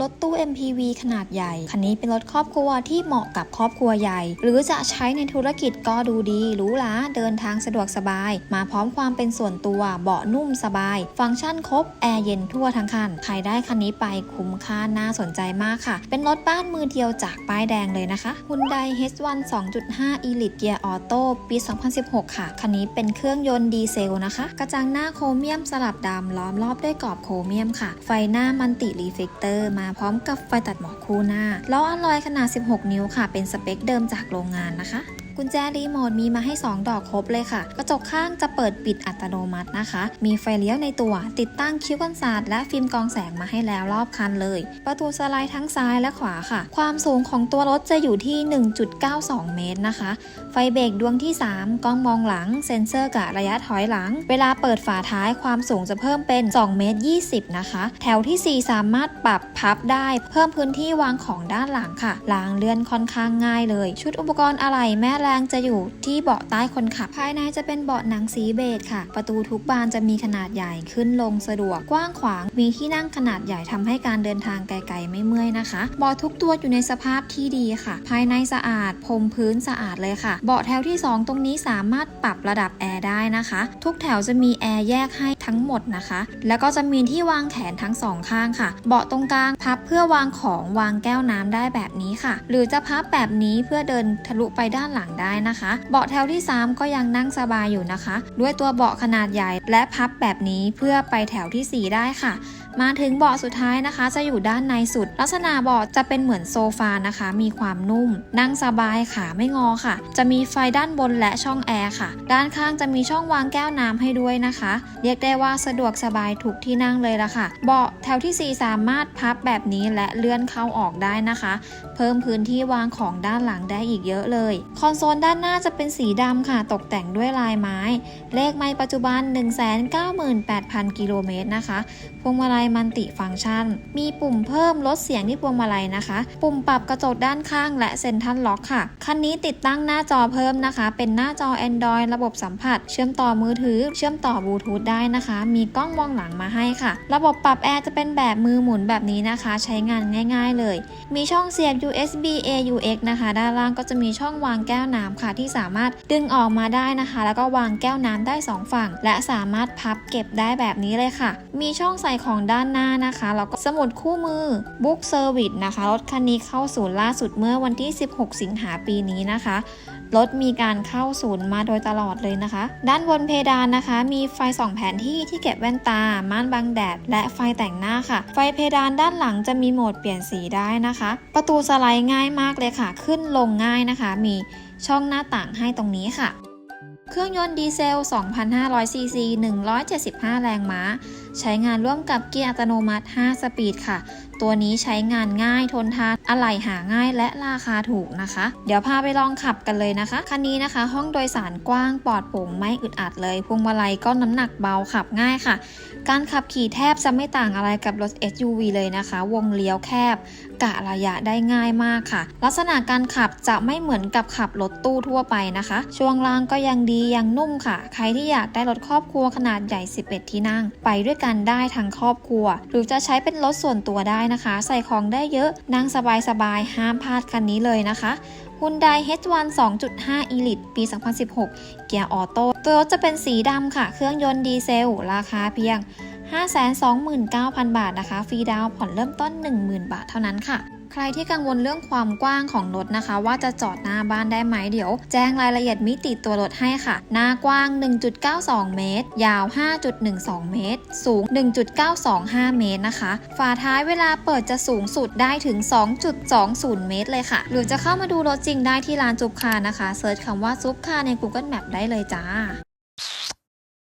รถตู้ MPV ขนาดใหญ่ คันนี้เป็นรถครอบครัวที่เหมาะกับครอบครัวใหญ่ หรือจะใช้ในธุรกิจก็ดูดีหรูหราเดินทางสะดวกสบาย มาพร้อมความเป็นส่วนตัวเบาะนุ่มสบาย ฟังก์ชันครบ แอร์เย็นทั่วทั้งคัน ใครได้คันนี้ไปคุ้มค่าน่าสนใจมากค่ะ เป็นรถบ้านมือเดียวจากป้ายแดงเลยนะคะ Hyundai H1 2.5 Elite Gear Auto ปี 2016 ค่ะ คันนี้เป็นเครื่องยนต์ดีเซลนะคะ กระจังหน้าโครเมียมสลับดำล้อมรอบด้วยกรอบโครเมียมค่ะ ไฟหน้ามันติรีเฟกเตอร์มาพร้อมกับไฟตัดหมอกคู่หน้าล้ออลลอยขนาด 16 นิ้วค่ะ เป็นสเปคเดิมจากโรงงานนะคะ กุญแจรีโมทมีมาให้ 2 ดอกครบเลยค่ะ กระจกข้างจะเปิดปิดอัตโนมัตินะคะ มีไฟเลี้ยวในตัว ติดตั้งคิ้วกันศาสตร์และฟิล์มกองแสงมาให้แล้วรอบคันเลย ประตูสไลด์ทั้งซ้ายและขวาค่ะ ความสูงของตัวรถจะอยู่ที่ 1.92 เมตรนะคะ ไฟเบรกดวงที่ 3 กล้องมองหลัง เซ็นเซอร์กะระยะถอยหลัง เวลาเปิดฝาท้ายความสูงจะเพิ่มเป็น2เมตร20 นะคะ แถวทีสี่4 สามารถปรับพับได้เพิ่มพื้นที่วางของด้านหลังค่ะล้างเลื่อนค่อนข้างง่ายเลย ชุดอุปกรณ์อะไหล่แม่แรงจะอยู่ที่เบาะใต้คนขับ ภายในจะเป็นเบาะหนังสีเบจค่ะ ประตูทุกบานจะมีขนาดใหญ่ขึ้นลงสะดวกกว้างขวาง มีที่นั่งขนาดใหญ่ทำให้การเดินทางไกลๆไม่เมื่อยนะคะเบาะทุกตัวอยู่ในสภาพที่ดีค่ะ ภายในสะอาดพรมพื้นสะอาดเลยค่ะ เบาะแถวที่ 2 ตรงนี้สามารถปรับระดับแอร์ได้นะคะ ทุกแถวจะมีแอร์แยกให้ทั้งหมดนะคะ แล้วก็จะมีที่วางแขนทั้งสองข้างค่ะ เบาะตรงกลางพับเพื่อวางของวางแก้วน้ำได้แบบนี้ค่ะ หรือจะพับแบบนี้เพื่อเดินทะลุไปด้านหลังได้นะคะ เบาะแถวที่ 3 ก็ยังนั่งสบายอยู่นะคะ ด้วยตัวเบาะขนาดใหญ่และพับแบบนี้เพื่อไปแถวทีสี่4 ได้ค่ะ มาถึงเบาะสุดท้ายนะคะ จะอยู่ด้านในสุด ลักษณะเบาะจะเป็นเหมือนโซฟานะคะ มีความนุ่ม นั่งสบายขาไม่งอค่ะ จะมีไฟด้านบนและช่องแอร์ค่ะ ด้านข้างจะมีช่องวางแก้วน้ำให้ด้วยนะคะ เรียกได้ว่าสะดวกสบายทุกที่นั่งเลยละค่ะ เบาะแถวที่ 4 สามารถพับแบบนี้และเลื่อนเข้าออกได้นะคะ เพิ่มพื้นที่วางของด้านหลังได้อีกเยอะเลย คอนโซลด้านหน้าจะเป็นสีดำค่ะ ตกแต่งด้วยลายไม้ เลขไม้ปัจจุบัน 198,000 กิโลเมตรนะคะ พวงมาลัยลัยมันติฟังก์ชัน มีปุ่มเพิ่มลดเสียงที่พวงมาลัยนะคะ ปุ่มปรับกระจกด้านข้างและเซ็นทรัลล็อกค่ะ คันนี้ติดตั้งหน้าจอเพิ่มนะคะ เป็นหน้าจอ Android ระบบสัมผัส เชื่อมต่อมือถือ เชื่อมต่อบลูทูธได้นะคะ มีกล้องมองหลังมาให้ค่ะ ระบบปรับแอร์จะเป็นแบบมือหมุนแบบนี้นะคะ ใช้งานง่าย ๆ เลย มีช่องเสียบ USB AUX นะคะ ด้านล่างก็จะมีช่องวางแก้วน้ำค่ะที่สามารถดึงออกมาได้นะคะ แล้วก็วางแก้วน้ำได้ 2 ฝั่ง และสามารถพับเก็บได้แบบนี้เลยค่ะ มีช่องใส่ของด้านหน้านะคะ แล้วก็สมุดคู่มือ Book Service นะคะ รถคันนี้เข้าศูนย์ล่าสุดเมื่อวันที่ 16 สิงหาปีนี้นะคะ รถมีการเข้าศูนย์มาโดยตลอดเลยนะคะ ด้านบนเพดานนะคะ มีไฟส่องแผนที่ที่เก็บแว่นตา ม่านบังแดด และไฟแต่งหน้าค่ะ ไฟเพดานด้านหลังจะมีโหมดเปลี่ยนสีได้นะคะ ประตูสไลด์ง่ายมากเลยค่ะ ขึ้นลงง่ายนะคะ มีช่องหน้าต่างให้ตรงนี้ค่ะ เครื่องยนต์ดีเซล 2,500 ซีซี 175 แรงม้า ใช้งานร่วมกับเกียร์อัตโนมัติ 5 สปีดค่ะ ตัวนี้ใช้งานง่ายทนทานอะไหล่หาง่ายและราคาถูกนะคะ เดี๋ยวพาไปลองขับกันเลยนะคะ คันนี้นะคะ ห้องโดยสารกว้างปลอดโปร่งไม่อึดอัดเลยพวงมาลัยก็น้ำหนักเบาขับง่ายค่ะ การขับขี่แทบจะไม่ต่างอะไรกับรถ SUV เลยนะคะ วงเลี้ยวแคบ กะระยะได้ง่ายมากค่ะ ลักษณะการขับจะไม่เหมือนกับขับรถตู้ทั่วไปนะคะ ช่วงล่างก็ยังดียังนุ่มค่ะ ใครที่อยากได้รถครอบครัวขนาดใหญ่ 11 ที่นั่ง ไปด้วยกันได้ทั้งครอบครัว หรือจะใช้เป็นรถส่วนตัวได้นะคะ ใส่ของได้เยอะนั่งสบายๆ ห้ามพลาดคันนี้เลยนะคะฮุนไดเฮจวาน2.5 Elite ปี 2016 เกียร์ออโต้ตัวรถจะเป็นสีดำค่ะ เครื่องยนต์ดีเซล ราคาเพียง 529,000 บาทนะคะ ฟรีดาวน์ผ่อนเริ่มต้น 10,000 บาทเท่านั้นค่ะ ใครที่กังวลเรื่องความกว้างของรถนะคะ ว่าจะจอดหน้าบ้านได้ไหมเดี๋ยว แจ้งรายละเอียดมิติตัวรถให้ค่ะ หน้ากว้าง 1.92 เมตร ยาว 5.12 เมตร สูง 1.925 เมตรนะคะ ฝาท้ายเวลาเปิดจะสูงสุดได้ถึง 2.20 เมตรเลยค่ะ หรือจะเข้ามาดูรถจริงได้ที่ลานจุบคานะคะเซิร์ชคำว่าซุปคาใน Google Map ได้เลยจ้า